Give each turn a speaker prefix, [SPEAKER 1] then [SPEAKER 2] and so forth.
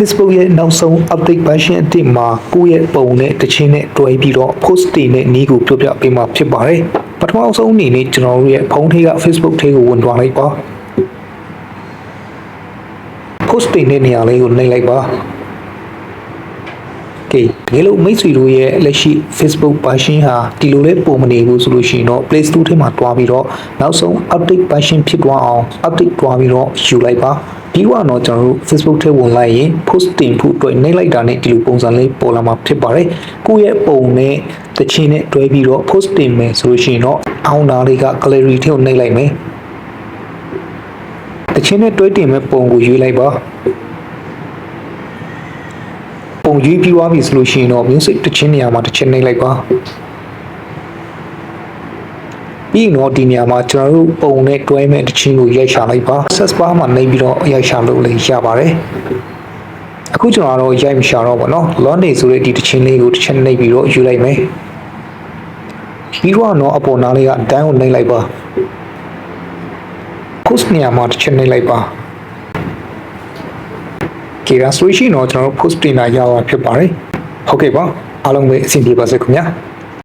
[SPEAKER 1] Facebook ရဲ့နောက်ဆုံး update version အသစ်မှာကိုယ့်ရဲ့ပုံနဲ့တခြင်းနဲ့တွဲပြီးတော့ post တွေနဲ့နီးကိုပြောပြပေးမှာဖြစ်ပါတယ်ပထမဆုံးအနေနဲ့ကျွန်တော်တို့ရဲ့ဖုန်းထဲက Facebook ထဲကိုဝင်သွားလိုက်ပါ post တွေနဲ့နေရာလေးကိုနှိပ်လိုက်ပါ ကဲတကယ်လို့မိတ်ဆွေတို့ရဲ့လက်ရှိ Facebook version ဟာဒီလိုလေးပုံမနေဘူးဆိုလို့ရှိရင်တော့ Play Store ထဲမှာတွားပြီးတော့နောက်ဆုံး update version ဖြစ်သွားအောင် update တွားပြီးတော့ယူလိုက်ပါပြီးတော့ကျွန်တော်တို့ Facebook ထဲဝင်လိုက်ရင် post တင်ဖို့အတွက်နှိပ်လိုက်တာနဲ့ဒီလိုပုံစံလေးပေါ်လာမှာဖြစ်ပါတယ်ကိုယ့်ရဲ့ပုံနဲ့တခြင်းနဲ့တွဲပြီးတော့ post တင်မယ်ဆိုလို့ရှိရင်တော့အောင်းသားလေးက gallery ထဲကိုနှိပ်လိုက်မယ်တခြင်းနဲ့တွဲတင်မဲ့ပုံကိုရွေးလိုက်ပါ ပုံရေးပြီးွားပြီဆိုလို့ရှိရင်တော့ music တစ်ချင်းနေရာမှာတစ်ချင်းနှိမ့်လိုက်ပါပြီးရင်တော့ဒီနေရာမှာကျွန်တော်တို့ပုံနဲ့တွဲမဲ့တစ်ချင်းကိုရိုက်ချလိုက်ပါ access bar မှာနှိမ့်ပြီးတော့ရိုက်ချလို့လည်းရပါတယ်အခုကျွန်တော်ကတော့ရိုက်မရှာတော့ဘောနော် lawn နေဆိုတဲ့ဒီတစ်ချင်းလေးကိုတစ်ချင်းနှိမ့်ပြီးတော့ယူလိုက်မယ်ပြီးတော့တော့အပေါ်နားလေးကအတန်းကိုနှိမ့်လိုက်ပါခုစနေရာမှာတစ်ချင်းနှိမ့်လိုက်ပါ ကဲဒါဆိုရှင်တော့ကျွန်တော်တို့ post တင်တာရတာဖြစ်ပါတယ်ဟုတ်ကဲ့ပါအားလုံးပဲအဆင်ပြေပါစေခင်ဗျာ